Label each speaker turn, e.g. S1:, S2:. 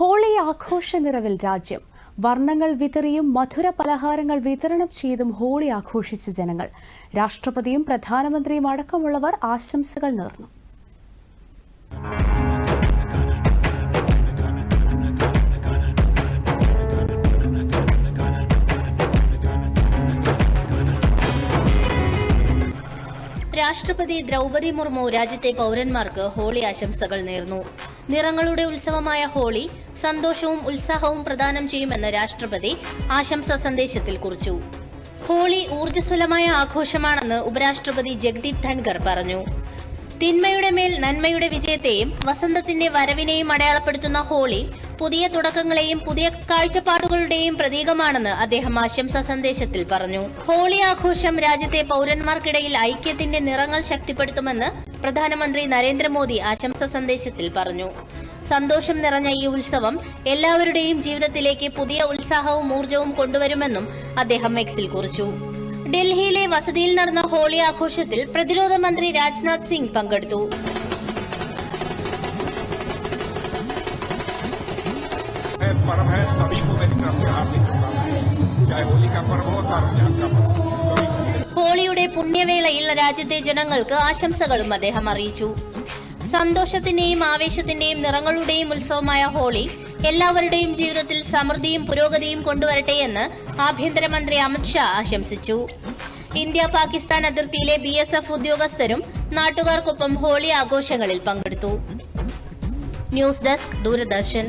S1: Holy ആഘോഷ നിറവിൽ രാജ്യം. വർണങ്ങൾ വിതറിയും മധുര പലഹാരങ്ങൾ വിതരണം ചെയ്തും ഹോളി ആഘോഷിച്ച ജനങ്ങൾ. രാഷ്ട്രപതിയും പ്രധാനമന്ത്രിയും അടക്കമുള്ളവർ ആശംസകൾ നേർന്നു.
S2: രാഷ്ട്രപതി ദ്രൗപതി മുർമു രാജ്യത്തെ പൗരന്മാർക്ക് ഹോളി ആശംസകൾ നേർന്നു. നിറങ്ങളുടെ ഉത്സവമായ ഹോളി സന്തോഷവും ഉത്സാഹവും പ്രദാനം ചെയ്യുമെന്ന് രാഷ്ട്രപതി ആശംസാ സന്ദേശത്തിൽ കുറിച്ചു. ഹോളി ഊർജസ്വലമായ ആഘോഷമാണെന്ന് ഉപരാഷ്ട്രപതി ജഗ്ദീപ് ധൻഖർ പറഞ്ഞു. തിന്മയുടെ മേൽ നന്മയുടെ വിജയത്തെയും വസന്തത്തിന്റെ വരവിനെയും അടയാളപ്പെടുത്തുന്ന ഹോളി പുതിയ തുടക്കങ്ങളെയും പുതിയ കാഴ്ചപ്പാടുകളുടെയും പ്രതീകമാണെന്ന് അദ്ദേഹം ആശംസാ സന്ദേശത്തിൽ പറഞ്ഞു. ഹോളി ആഘോഷം രാജ്യത്തെ പൗരന്മാർക്കിടയിൽ ഐക്യത്തിന്റെ നിറങ്ങൾ ശക്തിപ്പെടുത്തുമെന്ന് പ്രധാനമന്ത്രി നരേന്ദ്രമോദി ആശംസാ സന്ദേശത്തിൽ പറഞ്ഞു. സന്തോഷം നിറഞ്ഞ ഈ ഉത്സവം എല്ലാവരുടെയും ജീവിതത്തിലേക്ക് പുതിയ ഉത്സാഹവും ഊർജവും കൊണ്ടുവരുമെന്നും അദ്ദേഹം എക്സിൽ കുറിച്ചു. ഡൽഹിയിലെ വസതിയിൽ നടന്ന ഹോളി ആഘോഷത്തിൽ പ്രതിരോധ മന്ത്രി രാജ്നാഥ് സിംഗ് പങ്കെടുത്തു.
S3: है पर्व है सभी को मेरी तरफ से हार्दिक शुभकामनाएं चाहे होली का पर्व हो चाहे रमजान का पर्व हो सभी को मेरी
S2: ഹോളിയുടെ പുണ്യവേളയിൽ രാജ്യത്തെ ജനങ്ങൾക്ക് ആശംസകളും അദ്ദേഹം അറിയിച്ചു സന്തോഷത്തിന്റെയും ആവേശത്തിന്റെയും നിറങ്ങളുടെയും ഉത്സവമായ ഹോളി എല്ലാവരുടെയും ജീവിതത്തിൽ സമൃദ്ധിയും പുരോഗതിയും കൊണ്ടുവരട്ടെ എന്ന് ആഭ്യന്തരമന്ത്രി അമിത്ഷാ ആശംസിച്ചു ഇന്ത്യ പാകിസ്ഥാൻ അതിർത്തിയിലെ ബി എസ് എഫ് ഉദ്യോഗസ്ഥരും നാട്ടുകാർക്കൊപ്പം ഹോളി ആഘോഷങ്ങളിൽ പങ്കെടുത്തു ന്യൂസ് ഡെസ്ക് ദൂരദർശൻ